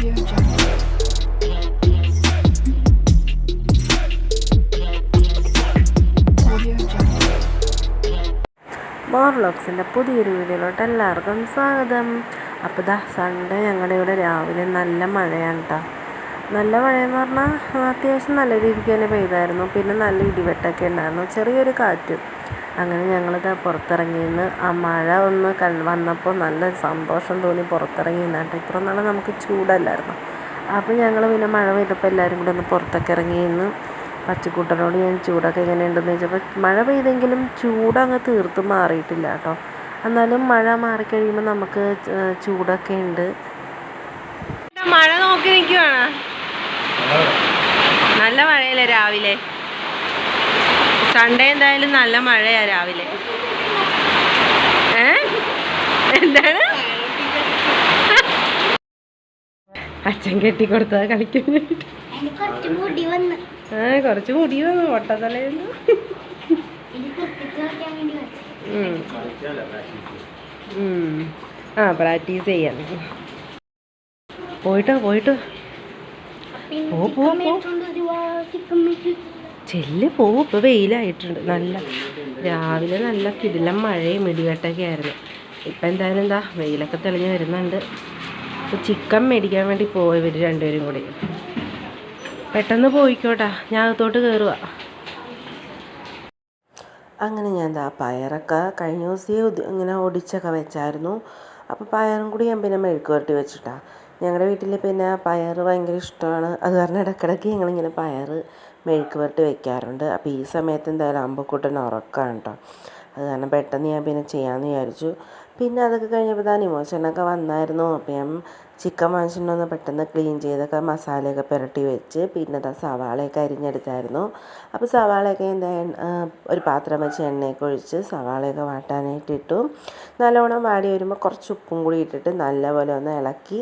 മോർലോക്സിന്റെ പുതിയൊരു വീഡിയോയിലോട്ട് എല്ലാവർക്കും സ്വാഗതം. അപ്പോൾ ദാ സൺഡേ ഞങ്ങളുടെ ഇവിടെ രാവിലെ നല്ല മഴയാണ് കേട്ടോ നല്ല മഴയെന്ന് പറഞ്ഞാൽ അത്യാവശ്യം നല്ല രീതിക്ക് തന്നെ പെയ്തായിരുന്നു. പിന്നെ നല്ല ഇടിവെട്ടൊക്കെ ഉണ്ടായിരുന്നു. ചെറിയൊരു കാറ്റും. അങ്ങനെ ഞങ്ങളിതാ പുറത്തിറങ്ങിയെന്ന്. ആ മഴ ഒന്ന് കൺ വന്നപ്പോൾ നല്ല സന്തോഷം തോന്നി പുറത്തിറങ്ങി കേട്ടോ ഇത്ര നാളെ നമുക്ക് ചൂടല്ലായിരുന്നു? അപ്പോൾ ഞങ്ങൾ പിന്നെ മഴ പെയ്തപ്പോൾ എല്ലാവരും കൂടെ ഒന്ന് പുറത്തൊക്കെ ഇറങ്ങിയെന്ന്. പച്ചക്കൂട്ടനോട് ഞാൻ ചൂടൊക്കെ എങ്ങനെയുണ്ടെന്ന് ചോദിച്ചപ്പോൾ മഴ പെയ്തെങ്കിലും ചൂടങ്ങ് തീർത്തും മാറിയിട്ടില്ല കേട്ടോ. എന്നാലും മഴ മാറിക്കഴിയുമ്പോൾ നമുക്ക് ചൂടൊക്കെ ഉണ്ട്. മഴ നോക്കി നിൽക്കുവാണ് നല്ല മഴയല്ലേ രാവിലെ? സൺഡേ എന്തായാലും നല്ല മഴയാ രാവിലെ. ഏ? എന്താണ്? അച്ഛൻ കളിക്കാനായിട്ട്. കുറച്ച് മുടി വന്ന്. ആ കുറച്ച് മുടി വന്നു. ഉം. ആ പ്രാക്ടീസ് ചെയ്യാൻ പോയിട്ടോ പോയിട്ടോ. പോ, പോ, പോ. ചെല്ല് പോവും. ഇപ്പോൾ വെയിലായിട്ടുണ്ട്. നല്ല രാവിലെ നല്ല കിടിലം മഴയും ഇടിവെട്ടൊക്കെ ആയിരുന്നു. ഇപ്പം എന്തായാലും എന്താ വെയിലൊക്കെ തെളിഞ്ഞ് വരുന്നുണ്ട്. ഇപ്പോൾ ചിക്കൻ മേടിക്കാൻ വേണ്ടി പോയി ഇവർ രണ്ടുപേരും കൂടി. പെട്ടെന്ന് പോയിക്കോട്ടാ. ഞാൻ അകത്തോട്ട് കയറുക അങ്ങനെ ഞാൻ എന്താ പയറൊക്കെ കഴിഞ്ഞ ദിവസം ഇങ്ങനെ ഒടിച്ചൊക്കെ വെച്ചായിരുന്നു. അപ്പോൾ പയറും കൂടി ഞാൻ പിന്നെ മെഴുക്ക് പുരട്ടി വെച്ചിട്ടാ. ഞങ്ങളുടെ വീട്ടിൽ പിന്നെ പയർ ഭയങ്കര ഇഷ്ടമാണ്. അത് കാരണം ഇടയ്ക്കിടയ്ക്ക് ഞങ്ങളിങ്ങനെ പയർ മെഴുക്ക് പുരട്ടി വെക്കാറുണ്ട്. അപ്പോൾ ഈ സമയത്ത് എന്തായാലും അമ്പക്കൂട്ടൻ ഉറക്കമാണ് കേട്ടോ അത് കാരണം പെട്ടെന്ന് ഞാൻ പിന്നെ ചെയ്യാമെന്ന് വിചാരിച്ചു. പിന്നെ അതൊക്കെ കഴിഞ്ഞപ്പോൾ ഞാൻ ഇമോഷനൊക്കെ വന്നായിരുന്നു. അപ്പം ഞാൻ ചിക്കൻ വാങ്ങിച്ചിട്ടൊന്ന് പെട്ടെന്ന് ക്ലീൻ ചെയ്തൊക്കെ മസാലയൊക്കെ പുരട്ടി വെച്ച് പിന്നെ ദാ സവാളയൊക്കെ അരിഞ്ഞെടുത്തായിരുന്നു. അപ്പോൾ സവാളയൊക്കെ എന്താ ഒരു പാത്രം വെച്ച് എണ്ണയൊക്കെ ഒഴിച്ച് സവാളയൊക്കെ വാട്ടാനായിട്ട് ഇട്ടു. നല്ലോണം വാടി വരുമ്പോൾ കുറച്ച് ഉപ്പും കൂടി ഇട്ടിട്ട് നല്ലപോലെ ഒന്ന് ഇളക്കി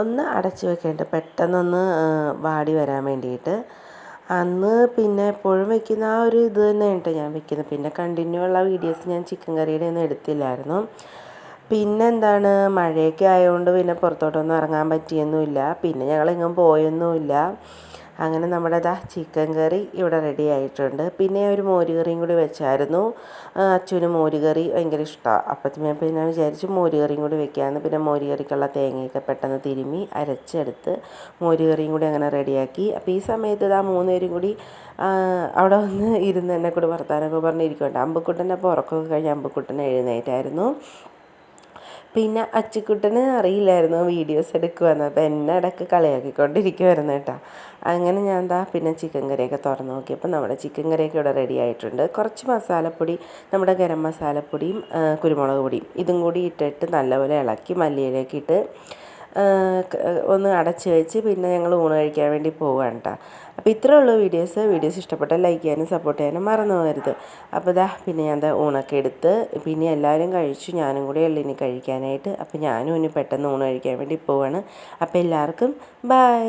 ഒന്ന് അടച്ച് വെക്കേണ്ട പെട്ടെന്നൊന്ന് വാടി വരാൻ വേണ്ടിയിട്ട്. അന്ന് പിന്നെ എപ്പോഴും വെക്കുന്ന ആ ഒരു ഇത് തന്നെയാണ് കേട്ടോ ഞാൻ വെക്കുന്നത്. പിന്നെ കണ്ടിന്യൂ ഉള്ള വീഡിയോസ് ഞാൻ ചിക്കൻ കറിയുടെ ഒന്നും എടുത്തില്ലായിരുന്നു. പിന്നെ എന്താണ് മഴയൊക്കെ ആയതുകൊണ്ട് പിന്നെ പുറത്തോട്ടൊന്നും ഇറങ്ങാൻ പറ്റിയൊന്നുമില്ല. പിന്നെ ഞങ്ങളെങ്ങും പോയൊന്നുമില്ല. അങ്ങനെ നമ്മുടെ ദാ ചിക്കൻ കറി ഇവിടെ റെഡി ആയിട്ടുണ്ട്. പിന്നെ ഒരു മോരുകറിയും കൂടി വെച്ചായിരുന്നു. അച്ഛന് മോരുകറി ഭയങ്കര ഇഷ്ടമാണ് അപ്പം ഞാൻ പിന്നെ വിചാരിച്ചു മോരുകറിയും കൂടി വെക്കാമെന്ന് പിന്നെ മോരുകറിക്കുള്ള തേങ്ങയൊക്കെ പെട്ടെന്ന് തിരുമ്മി അരച്ചെടുത്ത് മോരുകറിയും കൂടി അങ്ങനെ റെഡിയാക്കി അപ്പോൾ ഈ സമയത്ത് ഇതാ മൂന്നുപേരും കൂടി അവിടെ വന്ന് ഇരുന്ന് എന്നെ കൂടി വർത്താനമൊക്കെ പറഞ്ഞിരിക്കുന്നുണ്ട് അമ്പക്കുട്ടന്റെ അപ്പോൾ ഉറക്കമൊക്കെ കഴിഞ്ഞ് അമ്പക്കുട്ടനെ എഴുന്നേറ്റായിരുന്നു. പിന്നെ അച്ചുക്കുട്ടന് അറിയില്ലായിരുന്നു വീഡിയോസ് എടുക്കുമെന്ന് അപ്പോൾ എന്നെ ഇടയ്ക്ക് കളിയാക്കിക്കൊണ്ടിരിക്കുമായിരുന്നു കേട്ടോ. അങ്ങനെ ഞാൻ എന്താ പിന്നെ ചിക്കൻ കറിയൊക്കെ തുറന്ന് നോക്കിയപ്പോൾ നമ്മുടെ ചിക്കൻ കറിയൊക്കെ ഇവിടെ റെഡി ആയിട്ടുണ്ട്. കുറച്ച് മസാലപ്പൊടി നമ്മുടെ ഗരം മസാലപ്പൊടിയും കുരുമുളക് പൊടിയും ഇതും കൂടി ഇട്ടിട്ട് നല്ലപോലെ ഇളക്കി മല്ലിയിലേക്ക് ഇട്ട് ഒന്ന് അടച്ച് വെച്ച് പിന്നെ ഞങ്ങൾ ഊണ് കഴിക്കാൻ വേണ്ടി പോവുകയാണ് കേട്ടോ അപ്പോൾ ഇത്രയേ ഉള്ളൂ വീഡിയോസ് വീഡിയോസ് ഇഷ്ടപ്പെട്ടാൽ ലൈക്ക് ചെയ്യാനും സപ്പോർട്ട് ചെയ്യാനും മറന്നു പോകരുത്. അപ്പോൾ ഇതാ പിന്നെ ഞാൻ എന്താ ഊണൊക്കെ എടുത്ത് പിന്നെ എല്ലാവരും കഴിച്ചു. ഞാനും കൂടെ ഉള്ളു ഇനി കഴിക്കാനായിട്ട്. അപ്പോൾ ഞാനും ഇനി പെട്ടെന്ന് ഊണ് കഴിക്കാൻ വേണ്ടി പോവാണ്. അപ്പോൾ എല്ലാവർക്കും ബൈ